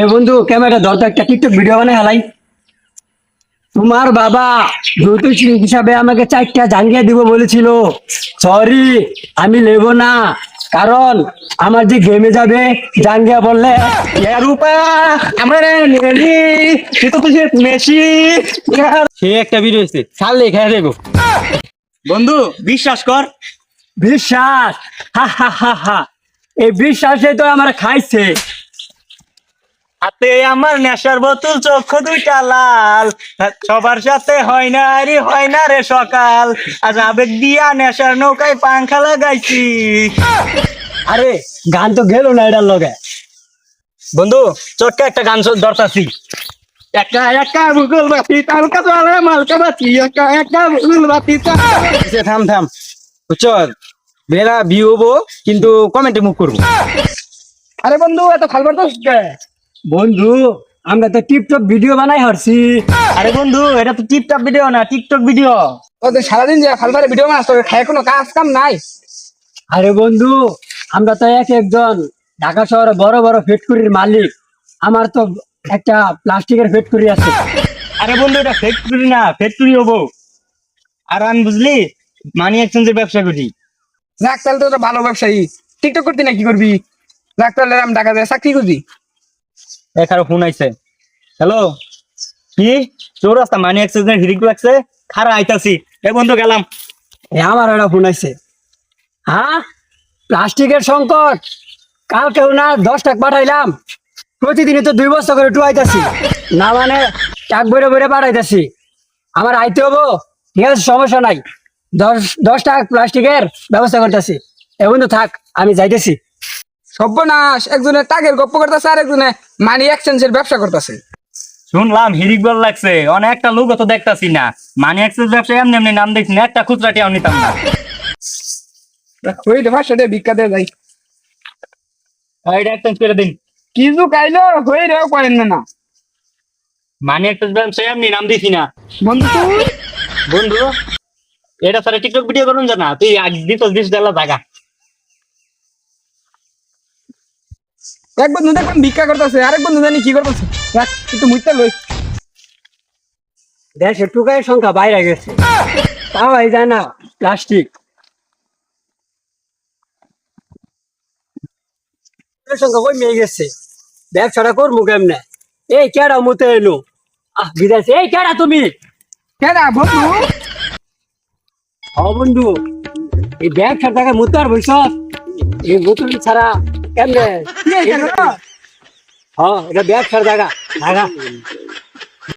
এ বন্ধু ক্যামেরা ধর তো একটা টিকটক ভিডিও বানাই হালাই। তোমার বাবা জ্যোতিষ হিসাবে আমাকে চারটা জাঙ্গিয়া দিব বলেছিল। সরি আমি নেব না কারণ আমার যে গেমে যাবে জাঙ্গিয়া বললে সে একটা ভিডিও এসছে ছাড়লে খেয়ে দেবো বন্ধু বিশ্বাস কর। বিশ্বাস হা হা হা হা। এই বিশ্বাসে তো আমার খাইছে। হাতে আমার নেশার বোতল চক্ষু দুইটা লাল। সবার সাথে হয় না আরে হয় না রে সকাল। আজ আবেগ দিয়া নেশার নৌকায় পাংখা লাগাইছি। আরে, গান তো গেল না এটার লগে। বন্ধু ছোট্ট একটা গান দরকারছি একা একা ভূগোল বাতি তালকা চলে মালকা বাতি একা একা ভূগোল বাতি থাম থাম। বুঝছ? বেলা ভিউ হব, কিন্তু কমেন্টে মুখ করব। আরে বন্ধু, এত খালবার তো বন্ধু আমরা তো টিপটপ ভিডিও বানাই হারছি। আরে বন্ধু এটা তো টিপটপ ভিডিও না টিকটক ভিডিও। তোদের সারাদিন যে ফালবারে ভিডিও বানাস তোর খায় কোনো কাজ কাম নাই। আরে বন্ধু আমরা তো এক একজন ঢাকা শহরে বড় বড় ফ্যাক্টরির মালিক। আমার তো একটা প্লাস্টিকের ফ্যাক্টরি আছে। আরে বন্ধু এটা ফ্যাক্টরি না ফ্যাক্টরি হব। আর আমি বুঝলি মানি এক্সচেঞ্জের ব্যবসা করি। যাক তাহলে তো ভালো ব্যবসায়ী। টিকটক করতে না কি করবি? যাক তাহলে আমি টাকা দিয়ে চাকরি করবি। এখানে ফোন আইছে। হ্যালো? কি? তোর রাস্তা, মানি এক্সচেঞ্জের হিরিক লাগছে? খারা আইতাছি। এ বন্ধু, গেলাম। এ আমার একটা ফোন আছে হ্যাঁ প্লাস্টিকের সংকট। কালকেও না, দশ টাকা পাঠাইলাম। প্রতিদিনই তো দুই বস্তা করে টুয়াইতেছি না মানে টাক বইরে বইরে পাঠাইতেছি আমার আইতে হব? ঠিক আছে, সমস্যা নাই। দশ দশ টাকা প্লাস্টিকের ব্যবস্থা করতেছি। এ বন্ধু, থাক, আমি যাইতেছি। সর্বনাশ একজনের টাকের গপ্প করতেছে আর একজনে মানি এক্সচেঞ্জের ব্যবসা করতেছে। শুনলাম হিরিক বল লাগছে। অনেকটা লোক তো দেখতাছি না। মানি এক্সচেঞ্জ ব্যবসা এমনি এমনি নাম দেখছি না একটা খুচরা টিয়াও নিতাম না। ওই দে ভাষা দে ভিক্ষা দে যাই এটা এক্সচেঞ্জ করে দিন। কিছু খাইলো হয়ে রেও করেন না। মানি এক্সচেঞ্জ ব্যবসা এমনি নাম দিছি না। বন্ধু বন্ধু এটা স্যার টিকটক ভিডিও করুন জানা? তুই আগ দিত দিস দেলা জায়গা এক বন্ধু দেখবেন ভিক্ষা করতেছে আরেক বন্ধু জানি কি করতেছে। রাখ একটু মুইতে লই। দেশের টুকাইয়ের সংখ্যা বাইরে গেছে। তাও এই যায় না প্লাস্টিক। সংখ্যা কমে গেছে? ব্যবসাটা করব কেমনে? এই কেডা মুতে এলো? আহ বিদাইছে এই কেডা তুমি? কেডা বন্ধু? বন্ধু এই ব্যবসার টাকা মুতে আর বৈশ এই বোতল ছাড়া কেমনে? হ্যাঁ এটা ব্যবসার জায়গা জায়গা